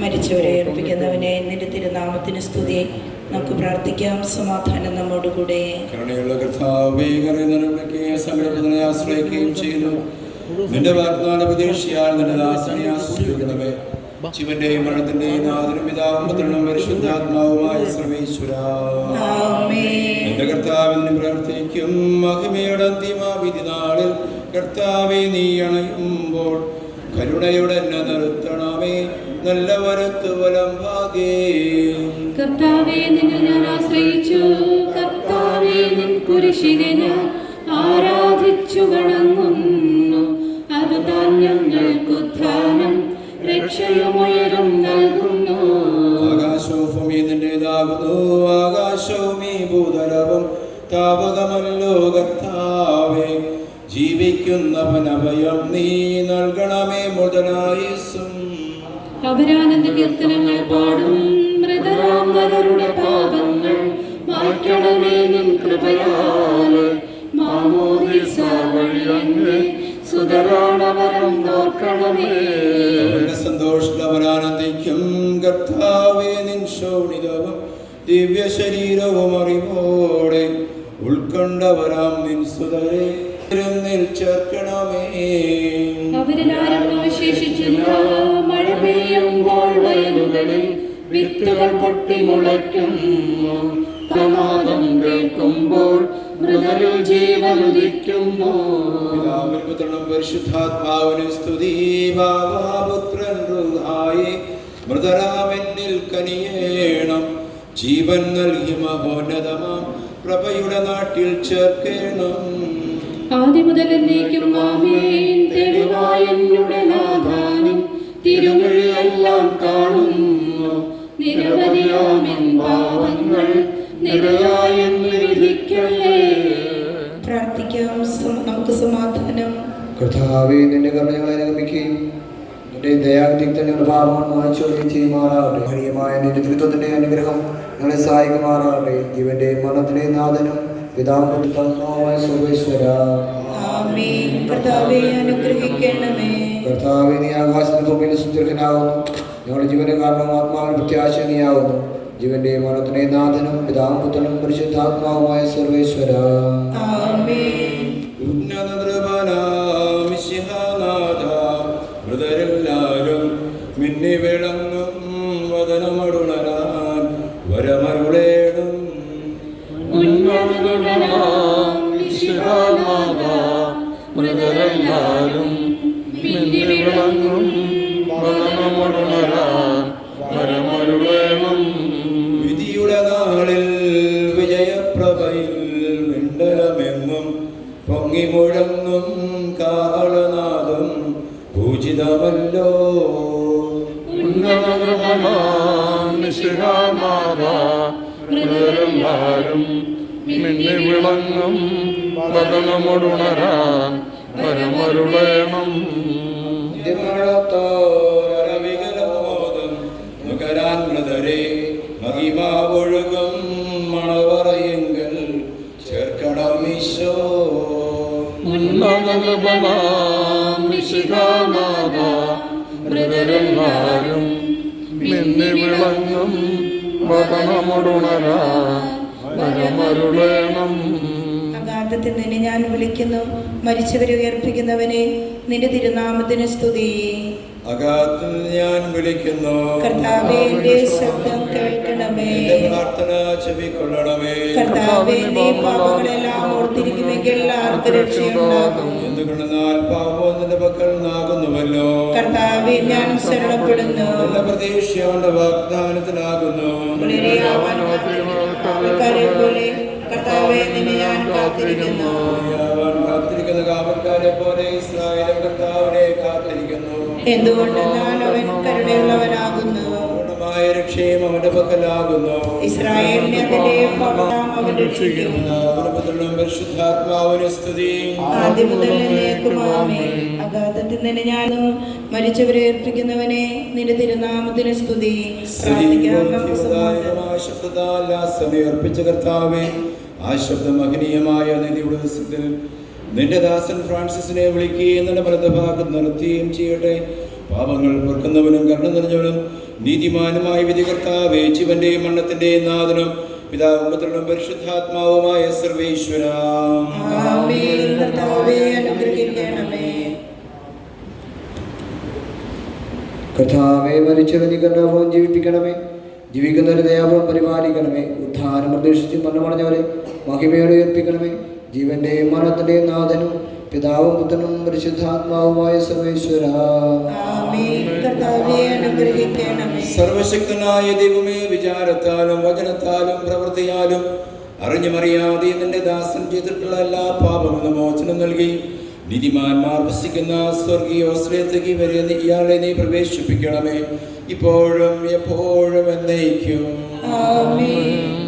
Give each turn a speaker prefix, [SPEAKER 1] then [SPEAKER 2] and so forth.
[SPEAKER 1] മരിച്ചവരെ ഏർപ്പിക്കുന്നവനെ നിന്റെ തിരുനാമത്തിന് സ്തുതി. നമുക്ക് പ്രാർത്ഥിക്കാം. സമാധാനം നമ്മോടുകൂടെ
[SPEAKER 2] കരുണയുള്ള കർത്താവേ കറിയുന്നവർക്ക് സങ്കടപ്പെടുന്നതിനെ ആശ്രയിക്കുകയും ചെയ്യുന്നു. നിന്റെ വാഗ്ദാന പ്രതീക്ഷയാൽ നിന്റെ ദാസനെ ആശ്രയിക്കണമേ ശിവന്റെയും മരണത്തിന്റെയും നാഥനും പിതാവും പുത്രനും പരിശുദ്ധാത്മാവുമായ
[SPEAKER 1] ആമേൻ.
[SPEAKER 2] എന്റെ കർത്താവിന് പ്രവർത്തിക്കും മഹിമയുടെ അന്തിമ വിധി നാളിൽ കർത്താവെ നീ അണയുമ്പോൾ കരുണയുടെ എന്നെ നിർത്തണമേ. നല്ല വരത്ത് വലം
[SPEAKER 3] കർത്താവേ നിന്നിൽ ഞാൻ ആശ്രയിച്ചു. കർത്താവേ നിൻ കുരിശിനെ ഞാൻ ആരാധിച്ചു വണങ്ങുന്നു. അത് താൻ ഞങ്ങൾക്കുത്ഥാനം രക്ഷയുമുയരും നൽകുന്നു.
[SPEAKER 2] ആകാശവും ആകാശവും ഈ ഭൂതലവും താപകമല്ലോ കർത്താവേ. ജീവിക്കുന്നവനഭയം നീ നൽകണമേ മുതലായുസും
[SPEAKER 3] അവരാനന്ദ കീർത്തനങ്ങൾ പാടും. മൃതരാമരുടെ പാപങ്ങൾ മാറ്റണമേ നിൻ കൃപയാലെ. മാമോദിസ വഴിയങ്ങ് സുതരാണവരം നോക്കണമേ.
[SPEAKER 2] അവരുടെ സന്തോഷവരാനന്ദിക്കും കർത്താവേ നിൻ ശോണിതവും ദിവ്യ ശരീരവും അറിവോടെ ഉൾക്കൊണ്ടവരാം നിൻ സുതരെ. നിൽ ചേർക്കണമേ.
[SPEAKER 3] അവരിലാരും അവശേഷിച്ചില്ല വിത്തുകൾ പൊട്ടി മുളയ്ക്കുന്നു. പ്രമാദം കേൾക്കുമ്പോൾ മൃതരിൽ ജീവനുദിക്കുന്നു.
[SPEAKER 2] പിതാവിനും പുത്രനും പരിശുദ്ധാത്മാവിന് സ്തുതി. ബാബാപുത്രൻ റുഹായി. മൃതരാമെന്നിൽ കനിയേണം. ജീവൻ നൽകി മഹോന്നതമാം. പ്രഭയുടെ നാട്ടിൽ ചേർക്കേണം.
[SPEAKER 3] ആദ്യം മുതൽ എന്നേക്കും ആമേൻ തെളിവായ തിരുമൊഴിയെല്ലാം കാണുന്നു. നിരവധിയാമിൻ പാവങ്ങൾ നിരയായെന്ന് വിധിക്കല്ലേ
[SPEAKER 1] പ്രാർത്ഥിക്കാം നമുക്ക് സമാധാനം.
[SPEAKER 4] കർത്താവെ നിന്റെ കരുണകളെ അനുഗമിക്കുകയും നിന്റെ ഞങ്ങളുടെ പാപങ്ങൾ മായ്ച്ചുകയും ചെയ്യുമാറാകട്ടെ. ഹരിയമായ നിന്റെ തിരുത്വത്തിന്റെ അനുഗ്രഹം ഞങ്ങളെ സഹായിക്കുമാറാകട്ടെ. ജീവന്റെ മരണത്തിലെ നാഥനും പിതാവുമായ
[SPEAKER 1] ആമേൻ. കർത്താവെ
[SPEAKER 4] നീ ആകാശത്തിന് ഭൂമിയിൽ സുദീർഘനാകുന്നു ഞങ്ങളുടെ ജീവന കാരണം ആത്മാവിന് പ്രത്യാശനിയാവുന്നു. ജീവന്റെ മരണത്തിനെ നാഥനും പിതാവും പുത്രനും പരിശുദ്ധാത്മാവുമായ സർവേശ്വര ും.
[SPEAKER 2] മിശിഹാനാഥ മൃതരെല്ലാരും മിന്നി വിളങ്ങും വദനമടുണരാൻ വരമരുളേണം.
[SPEAKER 5] മൃതരെല്ലാരും മിന്നി വിളങ്ങും വളമൊടുണരാൻ
[SPEAKER 2] മിണ്ടലമെങ്ങും പൊങ്ങി മുഴങ്ങും കാഹളനാദം പൂജിതമല്ലോ ും.
[SPEAKER 5] മിന്നി വിളങ്ങും വദനമൊടുണരാൻ വരമരുളേണം
[SPEAKER 2] ദിവ്യമഴത്തോരവികലമോദം
[SPEAKER 5] വിളങ്ങും
[SPEAKER 1] നിന്നെ ഞാൻ വിളിക്കുന്നു. മരിച്ചവരെ ഉയർപ്പിക്കുന്നവനെ നിന്റെ തിരുനാമത്തിന് സ്തുതി.
[SPEAKER 2] അകാത്തിൽ ഞാൻ വിളിക്കുന്നു.
[SPEAKER 1] കർത്താവേ എന്റെ ശബ്ദം കേൾക്കണമേ.
[SPEAKER 2] പ്രാർത്ഥന ചെവിക്കൊള്ളണമേ.
[SPEAKER 1] കർത്താവെ നീ പാപങ്ങളെല്ലാം ഓർത്തിരിക്കുമെങ്കിൽ ആർക്ക് രക്ഷയുണ്ടാകും
[SPEAKER 2] എന്തുകൊണ്ടെന്നാൽ പാപം നിന്റെ പക്കൽ നിന്നാകുന്നുവല്ലോ
[SPEAKER 1] കർത്താവെ ഞാൻ ശരണപ്പെടുന്നു.
[SPEAKER 2] പ്രതീക്ഷ അവന്റെ
[SPEAKER 1] ആൾക്കാരെ പോലെ കർത്താവെ നിന്നെ ഞാൻ കാത്തിരിക്കുന്നു.
[SPEAKER 2] കാത്തിരിക്കുന്ന കാവൽക്കാരെ പോലെ കാത്തിരിക്കുന്നു
[SPEAKER 1] എന്തുകൊണ്ട് ഞാൻ അവൻ കരുണയുള്ളവനാകുന്നു.
[SPEAKER 2] രക്ഷയും അവന്റെ പക്കലാകുന്നു.
[SPEAKER 1] ഇസ്രായേലിനെ അവൻ രക്ഷിക്കും.
[SPEAKER 2] അവന്റെ പുത്രനും പരിശുദ്ധാത്മാവിന് സ്തുതി.
[SPEAKER 1] ആദ്യം മുതൽ. അഗാധത്തിൽ നിന്ന് ഞാൻ മരിച്ചവരെ ഏൽപ്പിക്കുന്നവനെ നിന്റെ തിരുനാമത്തിന് സ്തുതി.
[SPEAKER 2] ശബ്ദത്താൽ ആ സമയം അർപ്പിച്ച കർത്താവേ ആ ശബ്ദം മഹനീയമായ നിധിയുടെ ദിവസത്തിൽ നിന്റെ ദാസൻ ഫ്രാൻസിസിനെ വിളിക്കുകയും നിന്റെ വലതുഭാഗത്ത് നിർത്തുകയും ചെയ്യട്ടെ. പാപങ്ങൾ പൊറുക്കുന്നവനും കരുണ നിറഞ്ഞവനും നീതിമാനുമായ വിധികർത്താവേ ജീവന്റെയും മണ്ണത്തിന്റെയും നാഥനും പിതാവും പുത്രനും പരിശുദ്ധാത്മാവുമായ സർവേശ്വര.
[SPEAKER 1] കഥാവേ
[SPEAKER 4] കർത്താവെ മരിച്ചവനി കർണാഭവം ജീവിപ്പിക്കണമേ. ജീവിക്കുന്നവരെ ദയാഭവം പരിപാലിക്കണമേ. ഉദ്ധാനം പ്രതീക്ഷിച്ച് മരണമടഞ്ഞവരെ മഹിമയോടെ ഉയർപ്പിക്കണമേ ജീവന്റെയും മരണത്തിന്റെയും നാഥനും പിതാവും പുത്രനും പരിശുദ്ധാത്മാവുമായ സർവേശ്വര.
[SPEAKER 1] ആമേൻ. കർത്താവേ അനുഗ്രഹിക്കണമേ.
[SPEAKER 2] സർവശക്തനായ ദൈവമേ വിചാരത്താലും വചനത്താലും പ്രവൃത്തിയാലും അറിഞ്ഞുമറിയാതെ നിന്റെ ദാസൻ ചെയ്തിട്ടുള്ള എല്ലാ പാപങ്ങളും മോചനം നൽകി. നീതിമാന്മാർ വസിക്കുന്ന സ്വർഗീയോശ്രയത്തേക്ക് വരെ നീ- ഇയാളെ നീ പ്രവേശിപ്പിക്കണമേ. ഇപ്പോഴും എപ്പോഴും എന്നേക്കും.
[SPEAKER 1] ആമേൻ.